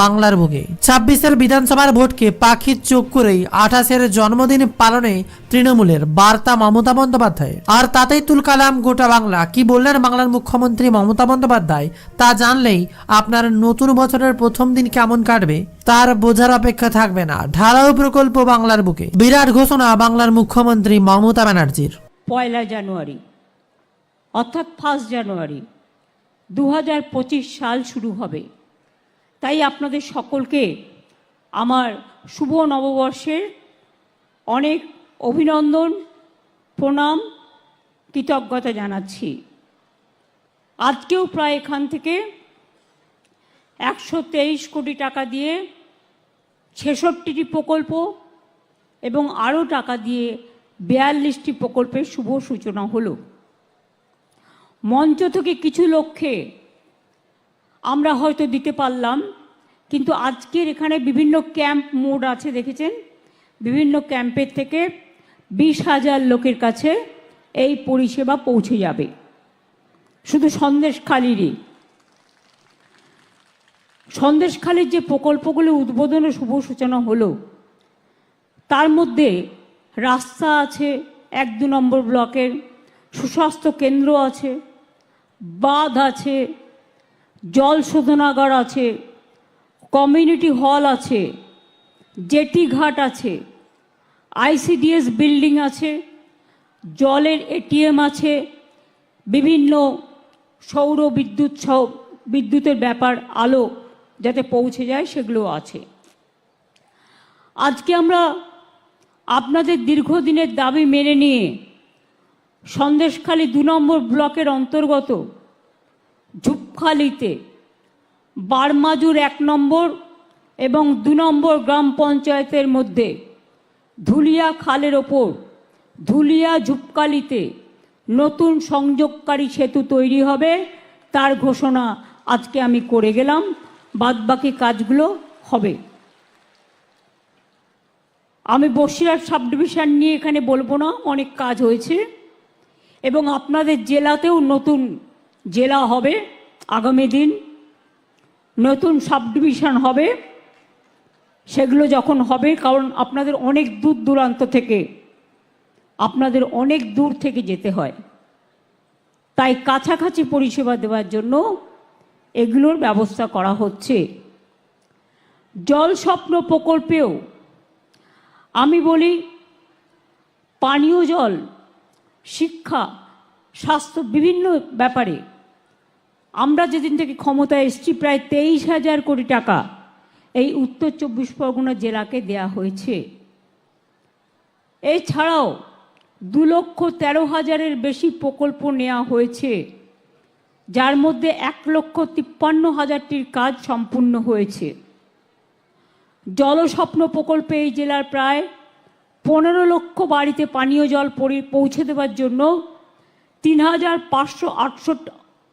বাংলার বুকে। ছাব্বিশের বিধানসভার ভোটকে পাখির চোখ করেই আঠাশের জন্মদিন পালনে তৃণমূলের বার্তা মমতা বন্দ্যোপাধ্যায়। আর তাতেই তুলকালাম গোটা বাংলা। কি বললেন বাংলার মুখ্যমন্ত্রী মমতা বন্দ্যোপাধ্যায়? তা জানলেই আপনার নতুন বছরের প্রথম দিন কেমন কাটবে? তার বোঝার অপেক্ষা থাকবে না। ঢালাও প্রকল্প বাংলার বুকে। বিরাট ঘোষণা বাংলার মুখ্যমন্ত্রী মমতা ব্যানার্জির। পয়লা জানুয়ারি, অর্থাৎ ফার্স্ট জানুয়ারি দু হাজার পঁচিশ সাল শুরু হবে। তাই আপনাদের সকলকে আমার শুভ নববর্ষের অনেক অভিনন্দন, প্রণাম, কৃতজ্ঞতা জানাচ্ছি। আজকেও প্রায় এখান থেকে একশো তেইশ কোটি টাকা দিয়ে ছেষট্টিটি প্রকল্প এবং আরও টাকা দিয়ে বিয়াল্লিশটি প্রকল্পের শুভ সূচনা হলো। মঞ্চ থেকে কিছু লক্ষ্যে আমরা হয়তো দিতে পারলাম, কিন্তু আজকের এখানে বিভিন্ন ক্যাম্প মোড আছে, দেখেছেন? বিভিন্ন ক্যাম্পের থেকে বিশ হাজার লোকের কাছে এই পরিষেবা পৌঁছে যাবে। শুধু সন্দেশখালিরই। সন্দেশখালির যে প্রকল্পগুলি উদ্বোধন ও শুভ সূচনা হলো, তার মধ্যে রাস্তা আছে এক দু নম্বর ব্লকের, সুস্বাস্থ্য কেন্দ্র আছে, বাঁধ আছে জল শোধনাগার আছে কমিউনিটি হল আছে জেটি ঘাট আছে আইসিডিএস বিল্ডিং আছে, জলের এটিএম আছে, বিভিন্ন সৌর বিদ্যুৎ বিদ্যুতের ব্যাপার, আলো যাতে পৌঁছে যায় সেগুলো আছে। আজকে আমরা আপনাদের দীর্ঘদিনের দাবি মেনে নিয়ে সন্দেশখালী দু নম্বর ব্লকের অন্তর্গত ঝুপখালিতে বারমাজুর এক নম্বর এবং দু নম্বর গ্রাম পঞ্চায়েতের মধ্যে। ধুলিয়া খালের ওপর, ধুলিয়া ঝুপকালিতে নতুন সংযোগকারী সেতু তৈরি হবে তার ঘোষণা আজকে আমি করে গেলাম, বাদবাকি কাজগুলো হবে। আমি বসিরহাট সাব ডিভিশন নিয়ে এখানে বলব না, অনেক কাজ হয়েছে। এবং আপনাদের জেলাতেও নতুন জেলা হবে, আগামী দিন নতুন সাব ডিভিশন হবে। সেগুলো যখন হবে, কারণ আপনাদের অনেক দূর দূরান্ত থেকে, আপনাদের অনেক দূর থেকে যেতে হয়। তাই কাছাকাছি পরিষেবা দেওয়ার জন্য এগুলোর ব্যবস্থা করা হচ্ছে। জল স্বপ্ন প্রকল্পেও আমি বলি, পানীয় জল, শিক্ষা, স্বাস্থ্য বিভিন্ন ব্যাপারে আমরা যেদিন থেকে ক্ষমতায় এসেছি, প্রায় তেইশ হাজার কোটি টাকা এই উত্তর চব্বিশ পরগনা জেলাকে দেয়া হয়েছে। এছাড়াও দু লক্ষ তেরো হাজারের বেশি প্রকল্প নেওয়া হয়েছে, যার মধ্যে এক লক্ষ তিপ্পান্ন হাজারটির কাজ সম্পূর্ণ হয়েছে। জলস্বপ্ন প্রকল্পে এই জেলার প্রায় পনেরো লক্ষ বাড়িতে পানীয় জল পৌঁছে দেওয়ার জন্য তিন হাজার পাঁচশো আটশো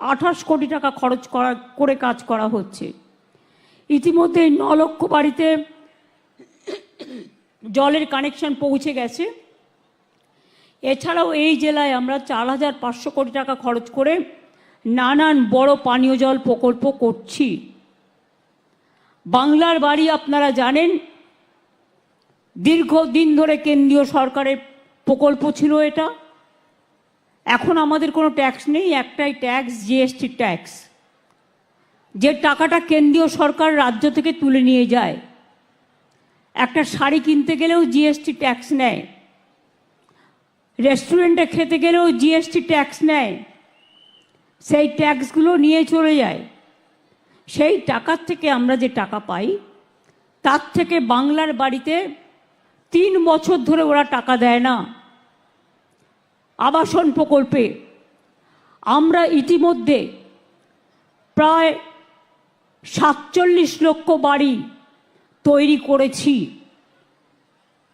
আঠাশ কোটি টাকা খরচ করা, করে কাজ করা হচ্ছে। ইতিমধ্যে ন লক্ষ বাড়িতে জলের কানেকশন পৌঁছে গেছে। এছাড়াও এই জেলায় আমরা চার হাজার পাঁচশো কোটি টাকা খরচ করে নানান বড় পানীয় জল প্রকল্প করছি। বাংলার বাড়ি আপনারা জানেন, দীর্ঘদিন ধরে কেন্দ্রীয় সরকারের প্রকল্প ছিল এটা। এখন আমাদের কোনো ট্যাক্স নেই, একটাই ট্যাক্স জিএসটি ট্যাক্স যে টাকাটা কেন্দ্রীয় সরকার রাজ্য থেকে তুলে নিয়ে যায়, একটা শাড়ি কিনতে গেলেও জিএসটি ট্যাক্স নেয় রেস্টুরেন্টে খেতে গেলেও জিএসটি ট্যাক্স নেয়, সেই ট্যাক্সগুলো নিয়ে চলে যায়। সেই টাকার থেকে আমরা যে টাকা পাই, তার থেকে বাংলার বাড়িতে তিন বছর ধরে ওরা টাকা দেয় না। আবাসন প্রকল্পে আমরা ইতিমধ্যে প্রায় সাতচল্লিশ লক্ষ বাড়ি তৈরি করেছি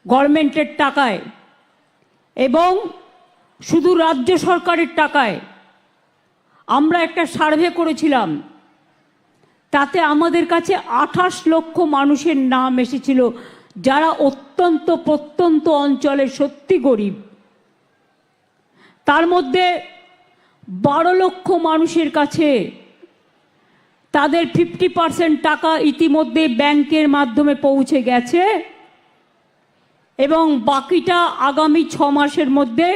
গভর্নমেন্টের টাকায় এবং শুধু রাজ্য সরকারের টাকায় আমরা একটা সার্ভে করেছিলাম। তাতে আমাদের কাছে আঠাশ লক্ষ মানুষের নাম এসেছিল, যারা অত্যন্ত প্রত্যন্ত অঞ্চলে সত্যি গরিব। তার মধ্যে বারো লক্ষ মানুষের কাছে তাদের ফিফটি পার্সেন্ট টাকা ইতিমধ্যে ব্যাংকের মাধ্যমে পৌঁছে গেছে এবং বাকিটা আগামী ছ মাসের মধ্যে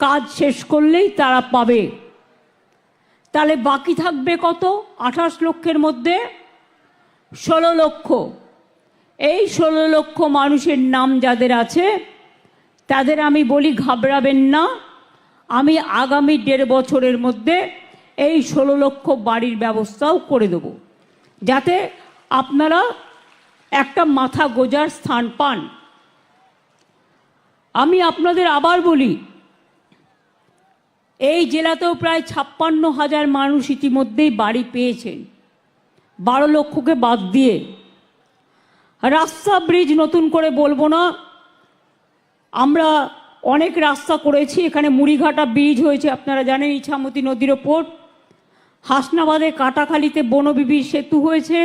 কাজ শেষ করলেই তারা পাবে। তাহলে বাকি থাকবে কত? আঠাশ লক্ষের মধ্যে ষোলো লক্ষ। এই ষোলো লক্ষ মানুষের নাম যাদের আছে, তাদের আমি বলি ঘাবড়াবেন না। আমি আগামী দেড় বছরের মধ্যে এই ষোলো লক্ষ বাড়ির ব্যবস্থাও করে দেব। যাতে আপনারা একটা মাথা গোজার স্থান পান। আমি আপনাদের আবার বলি, এই জেলাতেও প্রায় ছাপ্পান্ন হাজার মানুষ ইতিমধ্যেই বাড়ি পেয়েছেন। বারো লক্ষকে বাদ দিয়ে। রাস্তা ব্রিজ নতুন করে বলব না, আমরা অনেক রাস্তা করেছি, এখানে মুড়িঘাটা ব্রিজ হয়েছে, আপনারা জানেন ইছামতি নদীর ওপর। হাসনাবাদে কাটাখালিতে বনবিবির সেতু হয়েছে।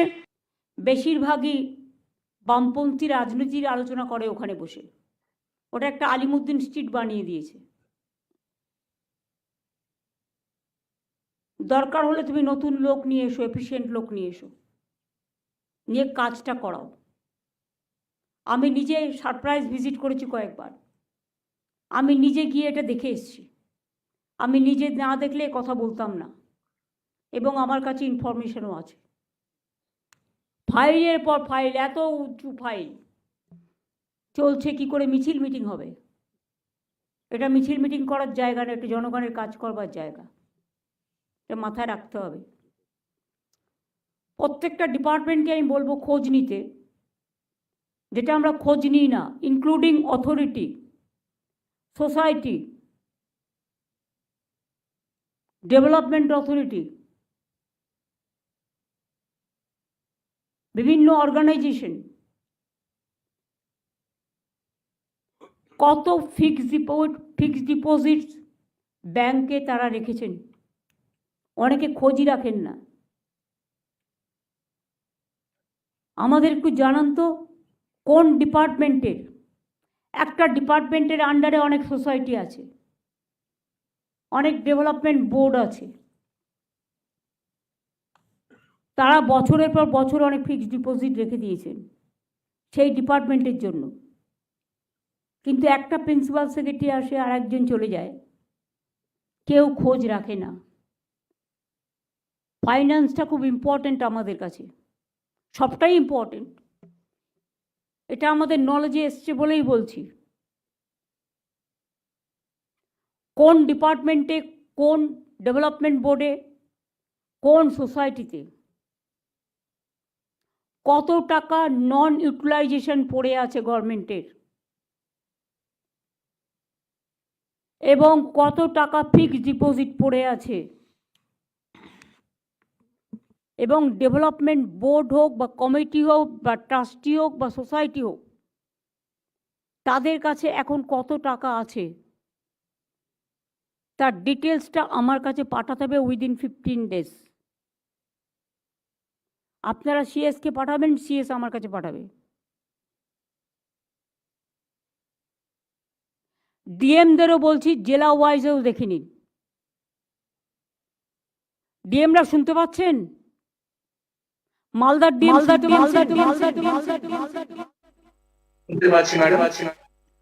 বেশিরভাগই বামপন্থী রাজনীতির আলোচনা করে ওখানে বসে। ওটা একটা আলিমুদ্দিন স্ট্রিট বানিয়ে দিয়েছে। দরকার হলে তুমি নতুন লোক নিয়ে এসো, এফিসিয়েন্ট লোক নিয়ে এসো। নিয়ে কাজটা করাও। আমি নিজে সারপ্রাইজ ভিজিট করেছি কয়েকবার। আমি নিজে গিয়ে এটা দেখে এসছি। আমি নিজে না দেখলে কথা বলতাম না। এবং আমার কাছে ইনফরমেশনও আছে। ফাইলের পর ফাইল এত উঁচু ফাইল চলছে কি করে? মিছিল মিটিং হবে। এটা মিছিল মিটিং করার জায়গা না, এটা জনগণের কাজ করবার জায়গা। এটা মাথায় রাখতে হবে। প্রত্যেকটা ডিপার্টমেন্টকে আমি বলব খোঁজ নিতে। যেটা আমরা খোঁজ নিই না including authority society, development authority, বিভিন্ন অর্গানাইজেশন, কত ফিক্সড ডিপোজিট ফিক্সড ডিপোজিট ব্যাংকে তারা রেখেছেন। অনেকে খোঁজই রাখেন না। আমাদের একটু জানান তো, কোন ডিপার্টমেন্টের? একটা ডিপার্টমেন্টের আন্ডারে অনেক সোসাইটি আছে, অনেক ডেভেলপমেন্ট বোর্ড আছে। তারা বছরের পর বছর অনেক ফিক্সড ডিপোজিট রেখে দিয়েছেন সেই ডিপার্টমেন্টের জন্য। কিন্তু একটা প্রিন্সিপাল সেক্রেটারি আসে আর একজন চলে যায়, কেউ খোঁজ রাখে না। ফাইন্যান্সটা খুব ইম্পর্ট্যান্ট আমাদের কাছে, সবটাই ইম্পর্ট্যান্ট এটা আমাদের নলেজে এসছে বলেই বলছি। কোন ডিপার্টমেন্টে, কোন ডেভেলপমেন্ট বোর্ডে, কোন সোসাইটিতে কত টাকা নন ইউটিলাইজেশন পড়ে আছে গভর্নমেন্টের? এবং কত টাকা ফিক্সড ডিপোজিট পড়ে আছে? এবং ডেভেলপমেন্ট বোর্ড হোক বা কমিটি হোক বা ট্রাস্টি হোক বা সোসাইটি হোক, তাদের কাছে এখন কত টাকা আছে? তার ডিটেলসটা আমার কাছে পাঠাতে হবে উইদিন ফিফটিন ডেজ আপনারা সিএসকে পাঠাবেন সিএস আমার কাছে পাঠাবে। ডিএমদেরও বলছি, জেলা ওয়াইজেও দেখে নিন ডিএমরা শুনতে পাচ্ছেন? মালদার ডিএম মালদার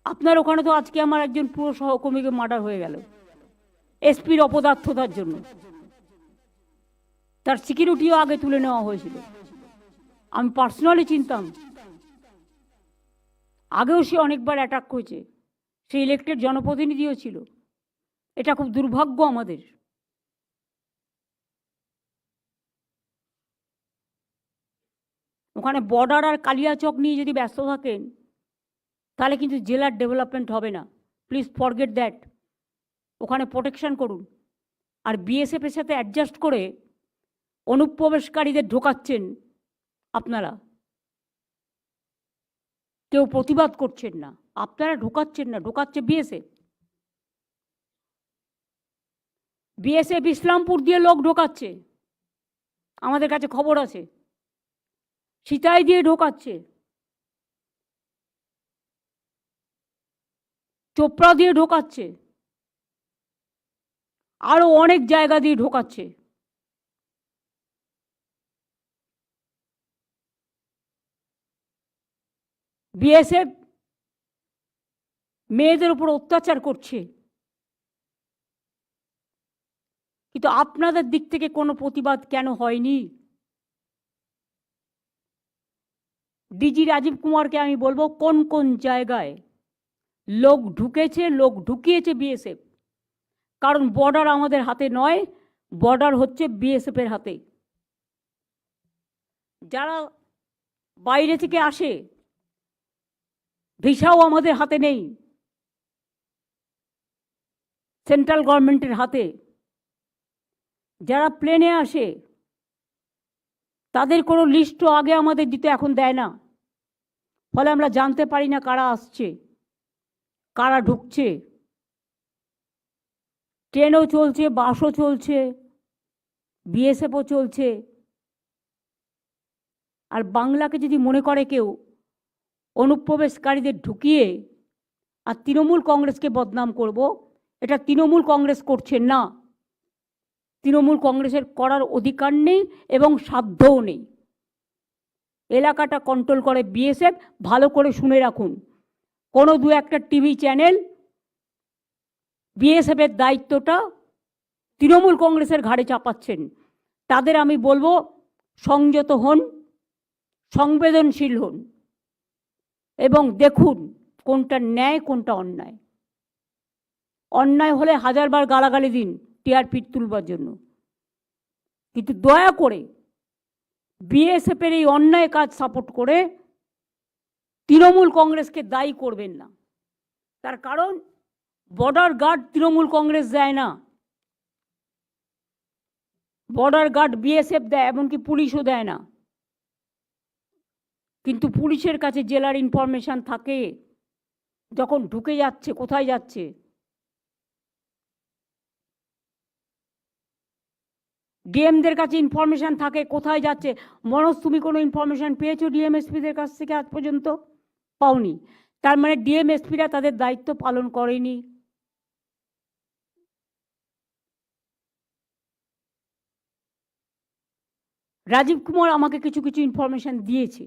আপনার ওখানে তো আজকে আমার একজন পুরো সহকর্মীকে মার্ডার হয়ে গেল। এসপির অপদার্থতার জন্য। তার সিকিউরিটিও আগে তুলে নেওয়া হয়েছিল। আমি পার্সোনালি চিনতাম। আগেও সে অনেকবার অ্যাটাক করেছে। সে ইলেক্টেড জনপ্রতিনিধিও ছিল। এটা খুব দুর্ভাগ্য আমাদের। ওখানে বর্ডার আর কালিয়াচক নিয়ে যদি ব্যস্ত থাকেন, তাহলে কিন্তু জেলার ডেভেলপমেন্ট হবে না। প্লিজ ফরগেট দ্যাট ওখানে প্রোটেকশন করুন। আর বিএসএফের সাথে অ্যাডজাস্ট করে অনুপ্রবেশকারীদের ঢোকাচ্ছেন আপনারা। কেউ প্রতিবাদ করছেন না। আপনারা ঢোকাচ্ছেন না, ঢোকাচ্ছে বিএসএফ বিএসএফ ইসলামপুর দিয়ে লোক ঢোকাচ্ছে। আমাদের কাছে খবর আছে। ছিটাই দিয়ে ঢোকাচ্ছে। চোপড়া দিয়ে ঢোকাচ্ছে। আরও অনেক জায়গা দিয়ে ঢোকাচ্ছে। বিএসএফ মেয়েদের উপর অত্যাচার করছে। কিন্তু আপনাদের দিক থেকে কোনো প্রতিবাদ কেন হয়নি? ডিজি রাজীব কুমারকে আমি বলব, কোন কোন জায়গায় লোক ঢুকেছে, লোক ঢুকিয়েছে বিএসএফ কারণ বর্ডার আমাদের হাতে নয় বর্ডার হচ্ছে বিএসএফের হাতে। যারা বাইরে থেকে আসে, ভিসাও আমাদের হাতে নেই। সেন্ট্রাল গভর্নমেন্টের হাতে। যারা প্লেনে আসে, তাদের কোনো লিস্টও আগে আমাদের দিতে এখন দেয় না। ফলে আমরা জানতে পারি না কারা আসছে, কারা ঢুকছে। ট্রেনও চলছে, বাসও চলছে, বিএসএফও চলছে। আর বাংলাকে যদি মনে করে কেউ, অনুপ্রবেশকারীদের ঢুকিয়ে আর তৃণমূল কংগ্রেসকে বদনাম করব, এটা তৃণমূল কংগ্রেস করছে না। তৃণমূল কংগ্রেসের করার অধিকার নেই এবং সাধ্যও নেই। এলাকাটা কন্ট্রোল করে বিএসএফ ভালো করে শুনে রাখুন। কোনো দু একটা টিভি চ্যানেল বিএসএফের দায়িত্বটা তৃণমূল কংগ্রেসের ঘাড়ে চাপাচ্ছেন। তাদের আমি বলব, সংযত হন, সংবেদনশীল হন এবং দেখুন কোনটা ন্যায়, কোনটা অন্যায়। অন্যায় হলে হাজারবার গালাগালি দিন টিআরপি তুলবার জন্য। কিন্তু দয়া করে বিএসএফের এই অন্যায় কাজ সাপোর্ট করে তৃণমূল কংগ্রেসকে দায়ী করবেন না। তার কারণ বর্ডার গার্ড তৃণমূল কংগ্রেস দেয় না। বর্ডার গার্ড বিএসএফ দেয়, এমনকি পুলিশও দেয় না। কিন্তু পুলিশের কাছে জেলার ইনফরমেশন থাকে, যখন ঢুকে যাচ্ছে, কোথায় যাচ্ছে ডিএমদের কাছে ইনফরমেশান থাকে, কোথায় যাচ্ছে? মনোজ, তুমি কোনো ইনফরমেশান পেয়েছ ডিএমএসপিদের কাছ থেকে আজ পর্যন্ত? পাওনি। তার মানে ডিএমএসপিরা তাদের দায়িত্ব পালন করেনি। রাজীব কুমার আমাকে কিছু কিছু ইনফরমেশান দিয়েছে।